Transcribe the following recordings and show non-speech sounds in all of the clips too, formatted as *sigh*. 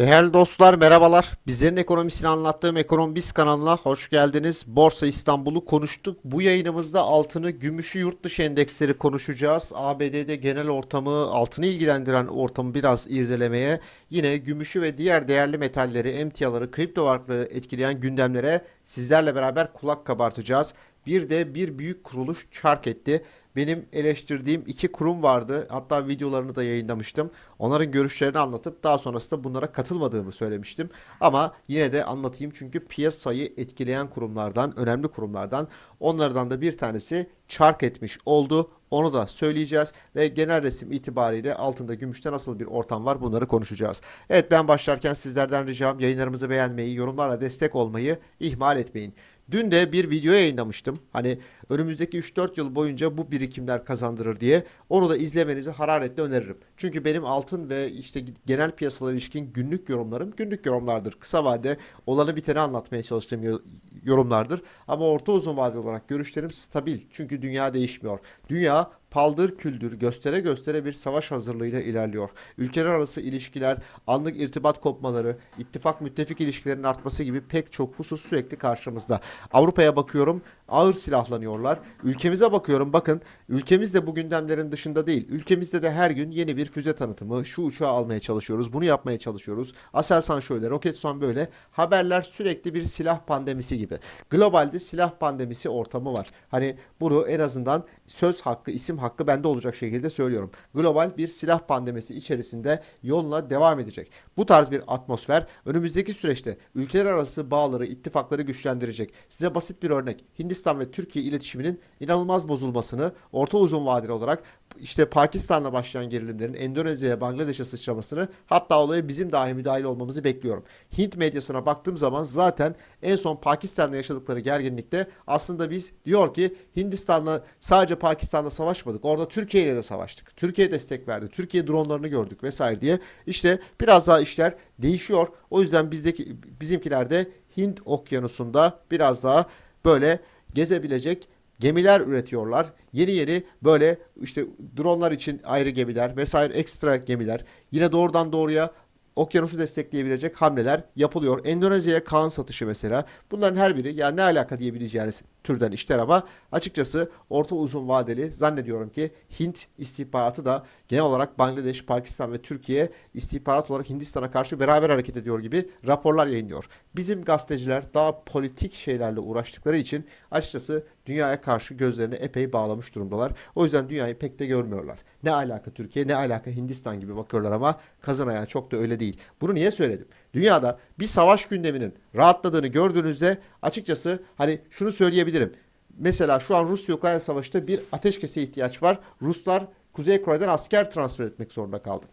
Değerli dostlar merhabalar. Bizlerin ekonomisini anlattığım Ekonomi Biz kanalına hoş geldiniz. Borsa İstanbul'u konuştuk. Bu yayınımızda altını, gümüşü, yurt dışı endeksleri konuşacağız. ABD'de genel ortamı, altını ilgilendiren ortamı biraz irdelemeye, yine gümüşü ve diğer değerli metalleri, emtiaları, kripto varlıkları etkileyen gündemlere sizlerle beraber kulak kabartacağız. Bir de bir büyük kuruluş çark etti. Benim eleştirdiğim iki kurum vardı. Hatta videolarını da yayınlamıştım. Onların görüşlerini anlatıp daha sonrasında bunlara katılmadığımı söylemiştim. Ama yine de anlatayım çünkü piyasayı etkileyen kurumlardan, önemli kurumlardan onlardan da bir tanesi çark etmiş oldu. Onu da söyleyeceğiz ve genel resim itibariyle altında gümüşte nasıl bir ortam var bunları konuşacağız. Evet ben başlarken sizlerden ricam yayınlarımızı beğenmeyi, yorumlarla destek olmayı ihmal etmeyin. Dün de bir video yayınlamıştım. Hani önümüzdeki 3-4 yıl boyunca bu birikimler kazandırır diye. Onu da izlemenizi hararetle öneririm. Çünkü benim altın ve işte genel piyasalara ilişkin günlük yorumlarım günlük yorumlardır. Kısa vade olanı biteni anlatmaya çalıştığım yo- yorumlardır. Ama orta uzun vadeli olarak görüşlerim stabil. Çünkü dünya değişmiyor. Dünya paldır küldür göstere göstere bir savaş hazırlığıyla ilerliyor. Ülkeler arası ilişkiler, anlık irtibat kopmaları, ittifak müttefik ilişkilerinin artması gibi pek çok husus sürekli karşımızda. Avrupa'ya bakıyorum ağır silahlanıyorlar. Ülkemize bakıyorum bakın ülkemiz de bu gündemlerin dışında değil. Ülkemizde de her gün yeni bir füze tanıtımı, şu uçağı almaya çalışıyoruz, bunu yapmaya çalışıyoruz. Aselsan şöyle, Roketsan böyle. Haberler sürekli bir silah pandemisi gibi. Globalde silah pandemisi ortamı var. Hani bunu en azından söz hakkı, isim hakkı bende olacak şekilde söylüyorum. Global bir silah pandemisi içerisinde yoluna devam edecek. Bu tarz bir atmosfer önümüzdeki süreçte ülkeler arası bağları, ittifakları güçlendirecek. Size basit bir örnek. Hindistan ve Türkiye iletişiminin inanılmaz bozulmasını orta uzun vadeli olarak işte Pakistan'la başlayan gerilimlerin Endonezya'ya, Bangladeş'e sıçramasını hatta olaya bizim dahi müdahil olmamızı bekliyorum. Hint medyasına baktığım zaman zaten en son Pakistan'da yaşadıkları gerginlikte aslında biz diyor ki Hindistan'la sadece Pakistan'la savaşmadık. Orada Türkiye ile de savaştık. Türkiye destek verdi. Türkiye dronlarını gördük vesaire diye. İşte biraz daha işler değişiyor. O yüzden bizdeki bizimkiler de Hint okyanusunda biraz daha böyle gezebilecek gemiler üretiyorlar. Yeni yeni böyle işte dronlar için ayrı gemiler vesaire ekstra gemiler. Yine doğrudan doğruya okyanusu destekleyebilecek hamleler yapılıyor. Endonezya'ya kan satışı mesela. Bunların her biri yani ne alaka diyebileceğiniz türden işler ama açıkçası orta uzun vadeli zannediyorum ki Hint istihbaratı da genel olarak Bangladeş, Pakistan ve Türkiye istihbarat olarak Hindistan'a karşı beraber hareket ediyor gibi raporlar yayınlıyor. Bizim gazeteciler daha politik şeylerle uğraştıkları için açıkçası dünyaya karşı gözlerini epey bağlamış durumdalar. O yüzden dünyayı pek de görmüyorlar. Ne alaka Türkiye, ne alaka Hindistan gibi bakıyorlar ama kazanayan çok da öyle değil. Bunu niye söyledim? Dünyada bir savaş gündeminin rahatladığını gördüğünüzde açıkçası hani şunu söyleyebilirim. Mesela şu an Rusya-Ukrayna savaşında bir ateşkese ihtiyaç var. Ruslar Kuzey Kore'den asker transfer etmek zorunda kaldı.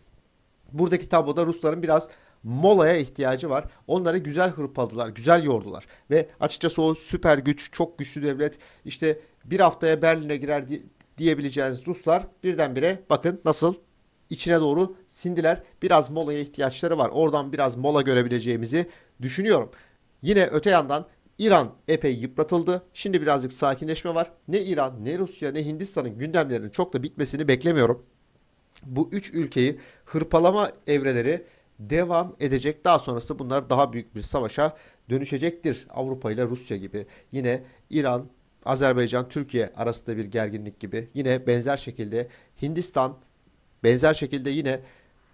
Buradaki tabloda Rusların biraz molaya ihtiyacı var. Onları güzel hırpaladılar, güzel yordular. Ve açıkçası o süper güç, çok güçlü devlet işte bir haftaya Berlin'e girer di- diyebileceğiniz Ruslar birdenbire bakın nasıl içine doğru sindiler. Biraz molaya ihtiyaçları var. Oradan biraz mola görebileceğimizi düşünüyorum. Yine öte yandan İran epey yıpratıldı. Şimdi birazcık sakinleşme var. Ne İran, ne Rusya, ne Hindistan'ın gündemlerinin çok da bitmesini beklemiyorum bu üç ülkeyi hırpalama evreleri devam edecek. Daha sonrası bunlar daha büyük bir savaşa dönüşecektir. Avrupa ile Rusya gibi. Yine İran, Azerbaycan, Türkiye arasında bir gerginlik gibi. Yine benzer şekilde Hindistan, benzer şekilde yine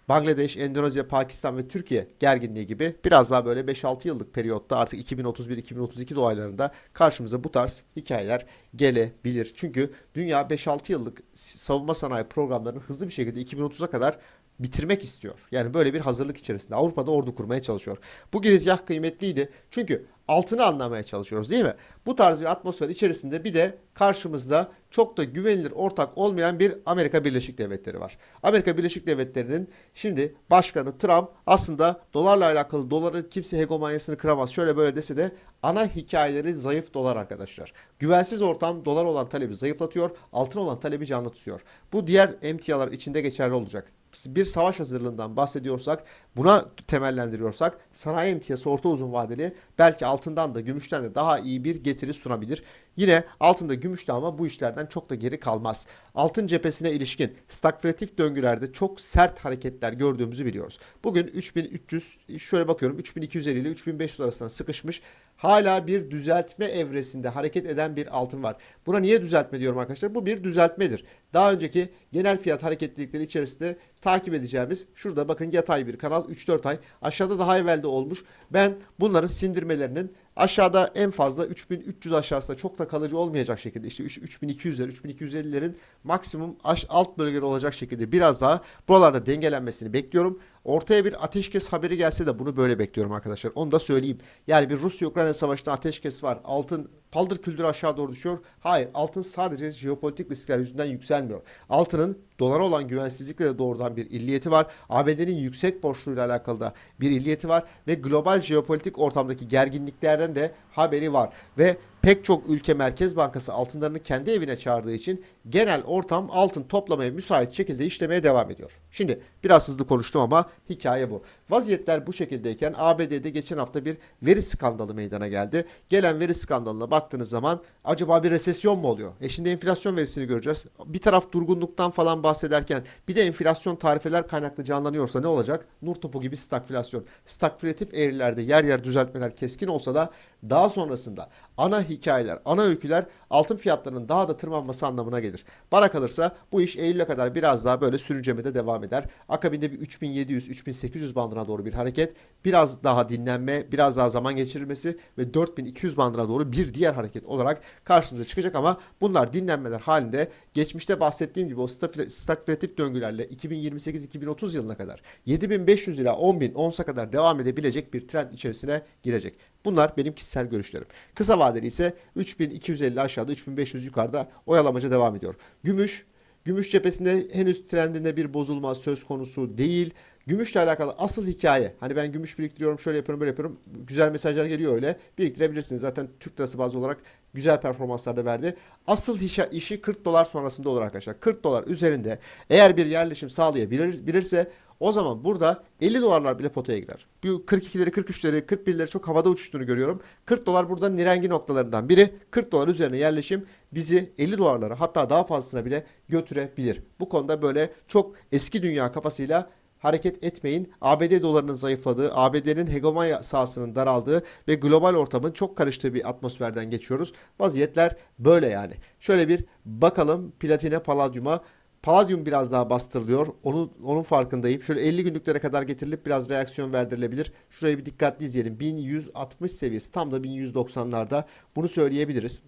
Bangladeş, Endonezya, Pakistan ve Türkiye gerginliği gibi biraz daha böyle 5-6 yıllık periyotta artık 2031-2032 dolaylarında karşımıza bu tarz hikayeler gelebilir. Çünkü dünya 5-6 yıllık savunma sanayi programlarını hızlı bir şekilde 2030'a kadar bitirmek istiyor. Yani böyle bir hazırlık içerisinde Avrupa'da ordu kurmaya çalışıyor. Bu girizgah kıymetliydi. Çünkü altını anlamaya çalışıyoruz değil mi? Bu tarz bir atmosfer içerisinde bir de karşımızda çok da güvenilir ortak olmayan bir Amerika Birleşik Devletleri var. Amerika Birleşik Devletleri'nin şimdi başkanı Trump aslında dolarla alakalı doların kimse hegemonyasını kıramaz. Şöyle böyle dese de ana hikayeleri zayıf dolar arkadaşlar. Güvensiz ortam dolar olan talebi zayıflatıyor, altın olan talebi canlı tutuyor. Bu diğer emtialar içinde geçerli olacak. Bir savaş hazırlığından bahsediyorsak, buna temellendiriyorsak sanayi emtiyası orta uzun vadeli belki altından da gümüşten de daha iyi bir getiri sunabilir. Yine altında gümüşte ama bu işlerden çok da geri kalmaz. Altın cephesine ilişkin stagflatif döngülerde çok sert hareketler gördüğümüzü biliyoruz. Bugün 3300 şöyle bakıyorum 3250 ile 3500 arasında sıkışmış hala bir düzeltme evresinde hareket eden bir altın var. Buna niye düzeltme diyorum arkadaşlar? Bu bir düzeltmedir. Daha önceki genel fiyat hareketlilikleri içerisinde takip edeceğimiz şurada bakın yatay bir kanal 3-4 ay aşağıda daha evvelde olmuş. Ben bunların sindirmelerinin aşağıda en fazla 3300 aşağısında çok da kalıcı olmayacak şekilde işte 3200'ler 3250'lerin maksimum alt bölgeleri olacak şekilde biraz daha buralarda dengelenmesini bekliyorum. Ortaya bir ateşkes haberi gelse de bunu böyle bekliyorum arkadaşlar. Onu da söyleyeyim. Yani bir Rusya-Ukrayna savaşında ateşkes var. Altın paldır küldür aşağı doğru düşüyor. Hayır altın sadece jeopolitik riskler yüzünden yükselmiyor. Altının dolara olan güvensizlikle de doğrudan bir illiyeti var. ABD'nin yüksek borçluyla alakalı da bir illiyeti var. Ve global jeopolitik ortamdaki gerginliklerden de haberi var. Ve pek çok ülke Merkez Bankası altınlarını kendi evine çağırdığı için genel ortam altın toplamaya müsait şekilde işlemeye devam ediyor. Şimdi biraz hızlı konuştum ama hikaye bu. Vaziyetler bu şekildeyken ABD'de geçen hafta bir veri skandalı meydana geldi. Gelen veri skandalına baktığınız zaman acaba bir resesyon mu oluyor? E şimdi enflasyon verisini göreceğiz. Bir taraf durgunluktan falan bahsederken bir de enflasyon tarifeler kaynaklı canlanıyorsa ne olacak? Nur topu gibi stagflasyon. Stagflatif eğrilerde yer yer düzeltmeler keskin olsa da daha sonrasında ana hikayeler, ana öyküler altın fiyatlarının daha da tırmanması anlamına gelir. Bana kalırsa bu iş Eylül'e kadar biraz daha böyle sürüncemede devam eder. Akabinde bir 3700-3800 bandına doğru bir hareket, biraz daha dinlenme, biraz daha zaman geçirilmesi ve 4200 bandına doğru bir diğer hareket olarak karşımıza çıkacak ama bunlar dinlenmeler halinde geçmişte bahsettiğim gibi o stagfl- stagflatif döngülerle 2028-2030 yılına kadar 7500 ila 10.000 onsa kadar devam edebilecek bir trend içerisine girecek. Bunlar benim kişisel görüşlerim. Kısa vadeli ise 3250 aşağıda 3500 yukarıda oyalamaca devam ediyor. Gümüş Gümüş cephesinde henüz trendinde bir bozulma söz konusu değil. Gümüşle alakalı asıl hikaye. Hani ben gümüş biriktiriyorum, şöyle yapıyorum, böyle yapıyorum. Güzel mesajlar geliyor öyle. Biriktirebilirsiniz. Zaten Türk lirası bazı olarak güzel performanslar da verdi. Asıl işi, işi 40 dolar sonrasında olur arkadaşlar. 40 dolar üzerinde eğer bir yerleşim sağlayabilirse o zaman burada 50 dolarlar bile potaya girer. Bu 42'leri, 43'leri, 41'leri çok havada uçuştuğunu görüyorum. 40 dolar burada nirengi noktalarından biri. 40 dolar üzerine yerleşim bizi 50 dolarlara hatta daha fazlasına bile götürebilir. Bu konuda böyle çok eski dünya kafasıyla hareket etmeyin. ABD dolarının zayıfladığı, ABD'nin hegemonya sahasının daraldığı ve global ortamın çok karıştığı bir atmosferden geçiyoruz. Vaziyetler böyle yani. Şöyle bir bakalım platine, paladyuma. Palladium biraz daha bastırılıyor. Onun, onun farkındayım. Şöyle 50 günlüklere kadar getirilip biraz reaksiyon verdirilebilir. Şurayı bir dikkatli izleyelim. 1160 seviyesi tam da 1190'larda. Bunu söyleyebiliriz.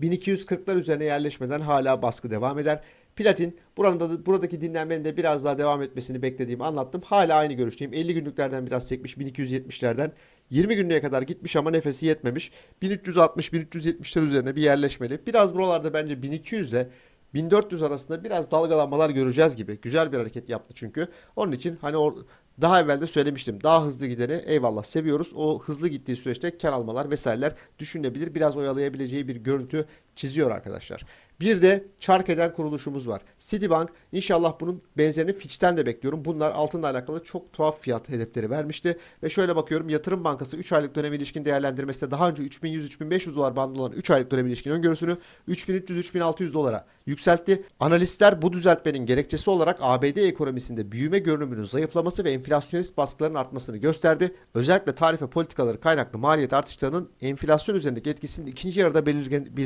1240'lar üzerine yerleşmeden hala baskı devam eder. Platin burada da, buradaki dinlenmenin de biraz daha devam etmesini beklediğimi anlattım. Hala aynı görüşteyim. 50 günlüklerden biraz sekmiş 1270'lerden. 20 günlüğe kadar gitmiş ama nefesi yetmemiş. 1360-1370'ler üzerine bir yerleşmeli. Biraz buralarda bence 1200 ile 1400 arasında biraz dalgalanmalar göreceğiz gibi. Güzel bir hareket yaptı çünkü. Onun için hani o daha evvel de söylemiştim. Daha hızlı gideni eyvallah seviyoruz. O hızlı gittiği süreçte kar almalar vesaireler düşünülebilir. Biraz oyalayabileceği bir görüntü çiziyor arkadaşlar. Bir de çark eden kuruluşumuz var. Citibank inşallah bunun benzerini Fitch'ten de bekliyorum. Bunlar altınla alakalı çok tuhaf fiyat hedefleri vermişti. Ve şöyle bakıyorum Yatırım Bankası 3 aylık dönem ilişkin değerlendirmesinde daha önce 3100-3500 dolar bandında olan 3 aylık dönem ilişkin öngörüsünü 3300-3600 dolara yükseltti. Analistler bu düzeltmenin gerekçesi olarak ABD ekonomisinde büyüme görünümünün zayıflaması ve enflasyonist baskıların artmasını gösterdi. Özellikle tarife politikaları kaynaklı maliyet artışlarının enflasyon üzerindeki etkisinin ikinci yarıda belirgin,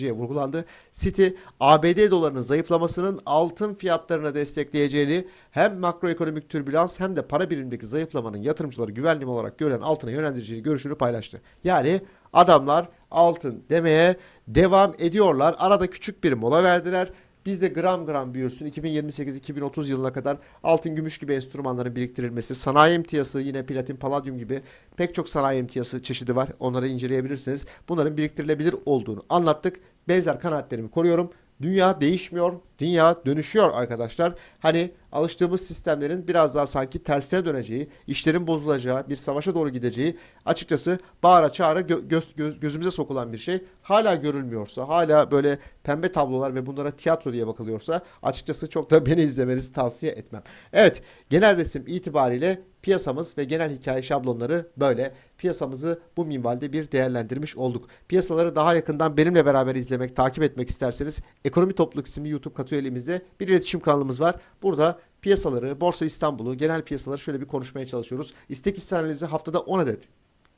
belirginleşeceği vurgulandı. Citi ABD dolarının zayıflamasının altın fiyatlarına destekleyeceğini hem makroekonomik türbülans hem de para birimindeki zayıflamanın yatırımcıları güvenli olarak gören altına yönlendireceği görüşünü paylaştı. Yani adamlar altın demeye devam ediyorlar. Arada küçük bir mola verdiler. Biz de gram gram büyürsün 2028-2030 yılına kadar altın gümüş gibi enstrümanların biriktirilmesi, sanayi emtiyası yine platin, paladyum gibi pek çok sanayi emtiyası çeşidi var. Onları inceleyebilirsiniz. Bunların biriktirilebilir olduğunu anlattık. Benzer kanaatlerimi koruyorum. Dünya değişmiyor. Dünya dönüşüyor arkadaşlar. Hani alıştığımız sistemlerin biraz daha sanki tersine döneceği, işlerin bozulacağı, bir savaşa doğru gideceği açıkçası bağıra çağıra gö- göz- göz- gözümüze sokulan bir şey. Hala görülmüyorsa, hala böyle pembe tablolar ve bunlara tiyatro diye bakılıyorsa açıkçası çok da *laughs* beni izlemenizi tavsiye etmem. Evet, genel resim itibariyle piyasamız ve genel hikaye şablonları böyle. Piyasamızı bu minvalde bir değerlendirmiş olduk. Piyasaları daha yakından benimle beraber izlemek, takip etmek isterseniz Ekonomi Topluluk isimli YouTube katı üyeliğimizde bir iletişim kanalımız var. Burada piyasaları, Borsa İstanbul'u, genel piyasaları şöyle bir konuşmaya çalışıyoruz. İstek istenenizi haftada 10 adet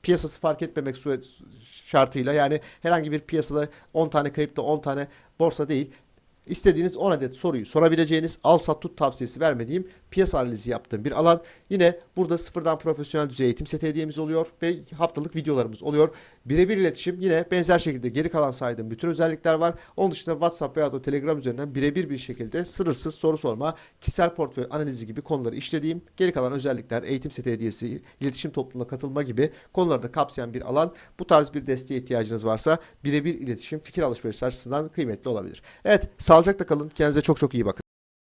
piyasası fark etmemek şartıyla yani herhangi bir piyasada 10 tane kripto 10 tane borsa değil İstediğiniz 10 adet soruyu sorabileceğiniz al sat tut tavsiyesi vermediğim piyasa analizi yaptığım bir alan. Yine burada sıfırdan profesyonel düzey eğitim seti hediyemiz oluyor ve haftalık videolarımız oluyor. Birebir iletişim yine benzer şekilde geri kalan saydığım bütün özellikler var. Onun dışında WhatsApp veya da Telegram üzerinden birebir bir şekilde sınırsız soru sorma, kişisel portföy analizi gibi konuları işlediğim geri kalan özellikler, eğitim seti hediyesi, iletişim topluluğuna katılma gibi konuları da kapsayan bir alan. Bu tarz bir desteğe ihtiyacınız varsa birebir iletişim fikir alışverişi açısından kıymetli olabilir. Evet, sağlıcakla kalın. Kendinize çok çok iyi bakın.